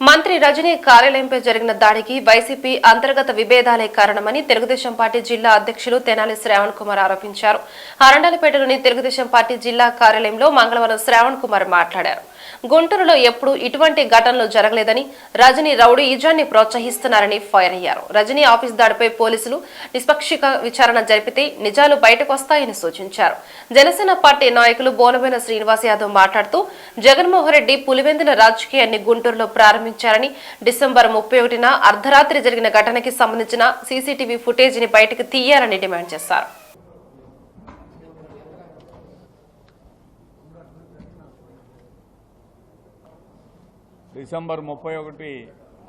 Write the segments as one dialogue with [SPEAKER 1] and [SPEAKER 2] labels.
[SPEAKER 1] మంత్రి రజనీ కార్యాలయంపై జరిగిన దాడికి వైసీపీ అంతర్గత విభేదాలే కారణమని తెలుగుదేశం పార్టీ జిల్లా అధ్యక్షులు తెనాలి శ్రావణ్ కుమార్ ఆరోపించారు. అరండలపేటలోని తెలుగుదేశం పార్టీ జిల్లా కార్యాలయంలో మంగళవారం శ్రావణ్ కుమార్ మాట్లాడారు. గుంటూరులో ఎప్పుడూ ఇటువంటి ఘటనలు జరగలేదని రజనీ రౌడు ఈజాన్ని ప్రోత్సహిస్తున్నారని ఫైర్ అయ్యారు. రజనీ ఆఫీస్ దాడిపై పోలీసులు నిష్పక్షిక విచారణ జరిపితే నిజాలు బయటకు వస్తాయని సూచించారు. జనసేన పార్టీ నాయకులు బోనబోయిన శ్రీనివాస్ యాదవ్ మాట్లాడుతూ జగన్మోహన్ రెడ్డి పులివెందుల రాజకీయాన్ని గుంటూరులో ప్రారంభించారని డిసెంబర్ ముప్పై ఒకటిన అర్ధరాత్రి జరిగిన ఘటనకి సంబంధించిన సీసీటీవీ ఫుటేజీని బయటకు తీయాలని డిమాండ్ చేశారు.
[SPEAKER 2] డిసెంబర్ ముప్పై ఒకటి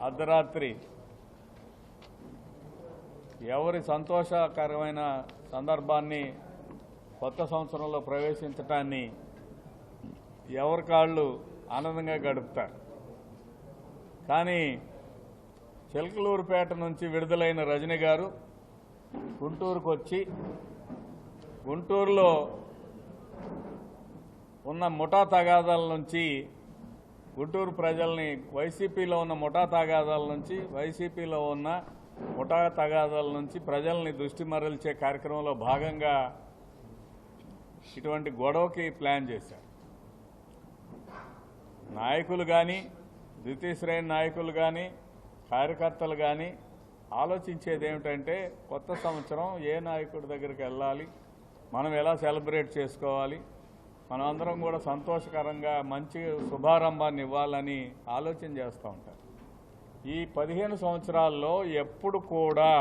[SPEAKER 2] అర్ధరాత్రి ఎవరి సంతోషకరమైన సందర్భాన్ని కొత్త సంవత్సరంలో ప్రవేశించటాన్ని ఎవరి కాళ్ళు ఆనందంగా గడుపుతారు? కానీ చిలకలూరుపేట నుంచి విడుదలైన రజని గారు గుంటూరుకు వచ్చి గుంటూరులో ఉన్న ముఠా తగాదాల నుంచి గుంటూరు ప్రజల్ని వైసీపీలో ఉన్న ముఠా తగాదాల నుంచి వైసీపీలో ఉన్న ముఠా తగాదాల నుంచి ప్రజల్ని దృష్టి మరల్చే కార్యక్రమంలో భాగంగా ఇటువంటి గొడవకి ప్లాన్ చేశారు. నాయకులు కానీ ద్వితీయ శ్రేణి నాయకులు కానీ కార్యకర్తలు కానీ ఆలోచించేది ఏమిటంటే కొత్త సంవత్సరం ఏ నాయకుడి దగ్గరికి వెళ్ళాలి మనం ఎలా సెలబ్రేట్ చేసుకోవాలి మనం అందరం కూడా సంతోషకరంగా మంచి శుభారంభాన్ని ఇవ్వాలని ఆలోచన చేస్తూ ఉంటారు. ఈ పదిహేను సంవత్సరాల్లో ఎప్పుడు కూడా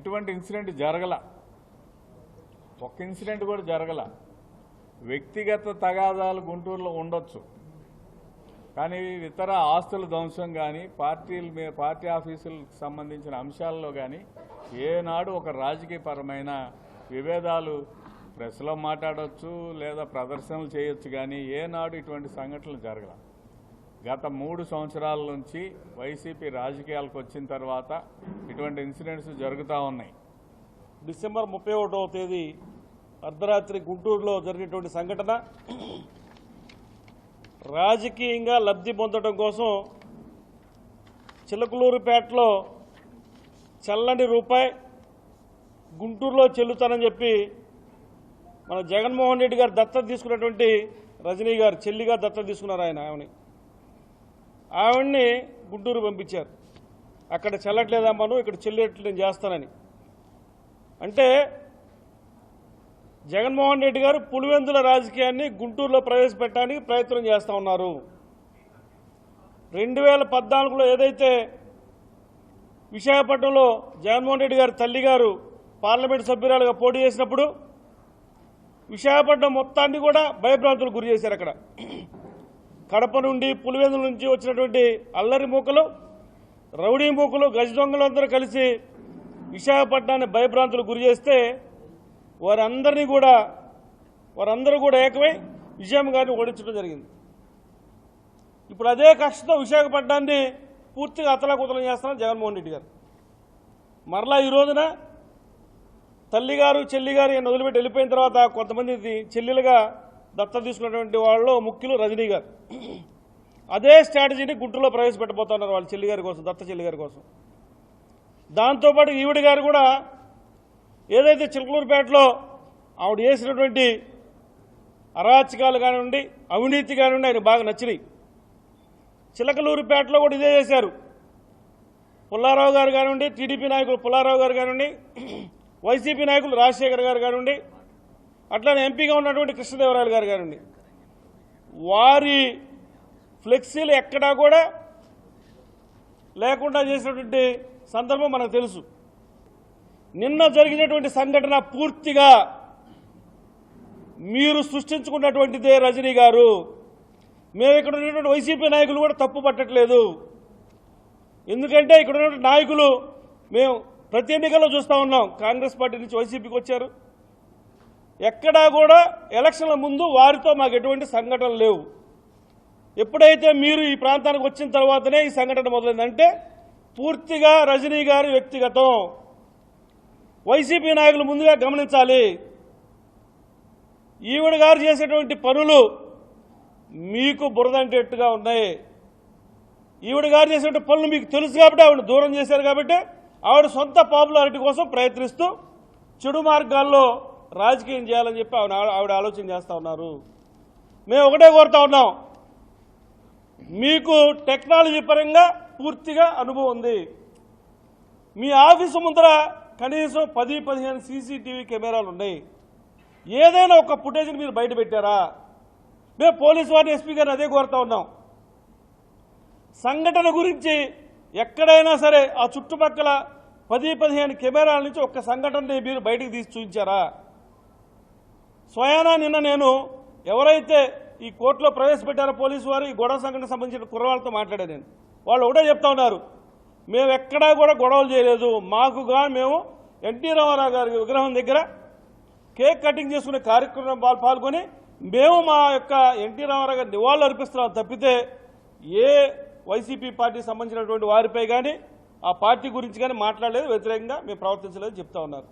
[SPEAKER 2] ఇటువంటి ఇన్సిడెంట్ జరగల ఒక్క ఇన్సిడెంట్ కూడా జరగల. వ్యక్తిగత తగాదాలు గుంటూరులో ఉండొచ్చు. కానీ ఇతర ఆస్తుల ధ్వంసం కానీ పార్టీల మీద పార్టీ ఆఫీసులకు సంబంధించిన అంశాల్లో కానీ ఏనాడు ఒక రాజకీయపరమైన విభేదాలు ప్రెస్లో మాట్లాడవచ్చు లేదా ప్రదర్శనలు చేయొచ్చు కానీ ఏనాడు ఇటువంటి సంఘటనలు జరగల. గత మూడు సంవత్సరాల నుంచి వైసీపీ రాజకీయాలకు వచ్చిన తర్వాత ఇటువంటి ఇన్సిడెంట్స్ జరుగుతూ ఉన్నాయి.
[SPEAKER 3] డిసెంబర్ ముప్పై ఒకటవ తేదీ అర్ధరాత్రి గుంటూరులో జరిగినటువంటి సంఘటన. రాజకీయంగా లబ్ధి పొందడం కోసం చిలకలూరుపేటలో చల్లని రూపాయి గుంటూరులో చెల్లుతానని చెప్పి మన జగన్మోహన్ రెడ్డి గారు దత్తత తీసుకున్నటువంటి రజనీ గారు చెల్లిగా దత్తత తీసుకున్నారు ఆయన ఆమెని. ఆవిడ్ని గుంటూరు పంపించారు. అక్కడ చెల్లట్లేదమ్మను ఇక్కడ చెల్లేట్లు నేను చేస్తానని. అంటే జగన్మోహన్ రెడ్డి గారు పులివెందుల రాజకీయాన్ని గుంటూరులో ప్రవేశపెట్టడానికి ప్రయత్నం చేస్తూ ఉన్నారు. రెండు వేల పద్నాలుగులో ఏదైతే విశాఖపట్నంలో జగన్మోహన్ రెడ్డి గారి తల్లి గారు పార్లమెంట్ సభ్యురాలుగా పోటీ చేసినప్పుడు విశాఖపట్నం మొత్తాన్ని కూడా భయభ్రాంతులకు గురి చేశారు అక్కడ. కడప నుండి పులివెందుల నుంచి వచ్చినటువంటి అల్లరి మూకలు రౌడీ మూకలు గజ దొంగలందరూ కలిసి విశాఖపట్నాన్ని భయభ్రాంతులు గురి చేస్తే వారందరినీ కూడా వారందరూ కూడా ఏకమై విజయం గారిని ఓడించడం జరిగింది. ఇప్పుడు అదే కష్టంతో విశాఖపట్నాన్ని పూర్తిగా అతలాకుతలం చేస్తున్నారు జగన్మోహన్ రెడ్డి గారు. మరలా ఈ రోజున తల్లిగారు చెల్లిగారు ఈయన వదిలిపెట్టి వెళ్ళిపోయిన తర్వాత కొంతమంది చెల్లెలుగా దత్త తీసుకున్నటువంటి వాళ్ళు ముఖ్యులు రజనీ గారు. అదే స్ట్రాటజీని గుంటూరులో ప్రవేశపెట్టబోతున్నారు వాళ్ళు చెల్లి గారి కోసం దత్త చెల్లి గారి కోసం. దాంతోపాటు ఈవిడ గారు కూడా ఏదైతే చిలకలూరుపేటలో ఆవిడ చేసినటువంటి అరాచకాలు కానివ్వండి అవినీతి కానివ్వండి ఆయన బాగా నచ్చినాయి. చిలకలూరుపేటలో కూడా ఇదే చేశారు. పుల్లారావు గారు కానివ్వండి టీడీపీ నాయకులు పుల్లారావు గారు కానివ్వండి వైసీపీ నాయకులు రాజశేఖర్ గారు కానివ్వండి అట్లానే ఎంపీగా ఉన్నటువంటి కృష్ణదేవరాయలు గారు కానివ్వండి. వారి ఫ్లెక్సీలు ఎక్కడా కూడా లేకుండా చేసినటువంటి సందర్భం మనకు తెలుసు. నిన్న జరిగినటువంటి సంఘటన పూర్తిగా మీరు సృష్టించుకున్నటువంటిదే రజనీ గారు. మేము ఇక్కడ ఉన్నటువంటి వైసీపీ నాయకులు కూడా తప్పు పట్టట్లేదు. ఎందుకంటే ఇక్కడ ఉన్నటువంటి నాయకులు మేము ప్రతి ఎన్నికల్లో చూస్తూ ఉన్నాం. కాంగ్రెస్ పార్టీ నుంచి వైసీపీకి వచ్చారు. ఎక్కడా కూడా ఎలక్షన్ల ముందు వారితో మాకు ఎటువంటి సంఘటనలు లేవు. ఎప్పుడైతే మీరు ఈ ప్రాంతానికి వచ్చిన తర్వాతనే ఈ సంఘటన మొదలైందంటే పూర్తిగా రజనీ గారి వ్యక్తిగతం. వైసీపీ నాయకులు ముందుగా గమనించాలి. ఈవిడ గారు చేసేటువంటి పనులు మీకు బురదంటేట్టుగా ఉన్నాయి. ఈవిడ గారు చేసిన పనులు మీకు తెలుసు కాబట్టి ఆవిడ దూరం చేశారు కాబట్టి ఆవిడ సొంత పాపులారిటీ కోసం ప్రయత్నిస్తూ చెడు మార్గాల్లో రాజకీయం చేయాలని చెప్పి ఆవిడ ఆవిడ ఆలోచన చేస్తూ ఉన్నారు. మేము ఒకటే కోరుతా ఉన్నాం. మీకు టెక్నాలజీ పరంగా పూర్తిగా అనుభవం ఉంది. మీ ఆఫీసు ముందర కనీసం పది పదిహేను సీసీటీవీ కెమెరాలు ఉన్నాయి ఏదైనా ఒక ఫుటేజ్ని మీరు బయట పెట్టారా? మేము పోలీసు వారిని ఎస్పీ గారిని అదే కోరుతా ఉన్నాం. సంఘటన గురించి ఎక్కడైనా సరే ఆ చుట్టుపక్కల పది పదిహేను కెమెరాల నుంచి ఒక్క సంఘటనని మీరు బయటకు తీసి చూపించారా? స్వయానా నిన్న నేను ఎవరైతే ఈ కోర్టులో ప్రవేశపెట్టారో పోలీసు వారు ఈ గొడవ సంఘటన సంబంధించిన కుర్రవాళ్ళతో మాట్లాడాను నేను. వాళ్ళు ఒకటే చెప్తా ఉన్నారు మేము ఎక్కడా కూడా గొడవలు చేయలేదు. మాకుగా మేము ఎన్టీ రామారావు గారి విగ్రహం దగ్గర కేక్ కటింగ్ చేసుకునే కార్యక్రమం పాల్గొని మేము మా యొక్క ఎన్టీ రామారావు గారి నివాళులు అర్పిస్తున్నాం. తప్పితే ఏ వైసీపీ పార్టీకి సంబంధించినటువంటి వారిపై కానీ ఆ పార్టీ గురించి కానీ మాట్లాడలేదు. వ్యతిరేకంగా మేము ప్రవర్తించలేదు చెప్తా ఉన్నారు.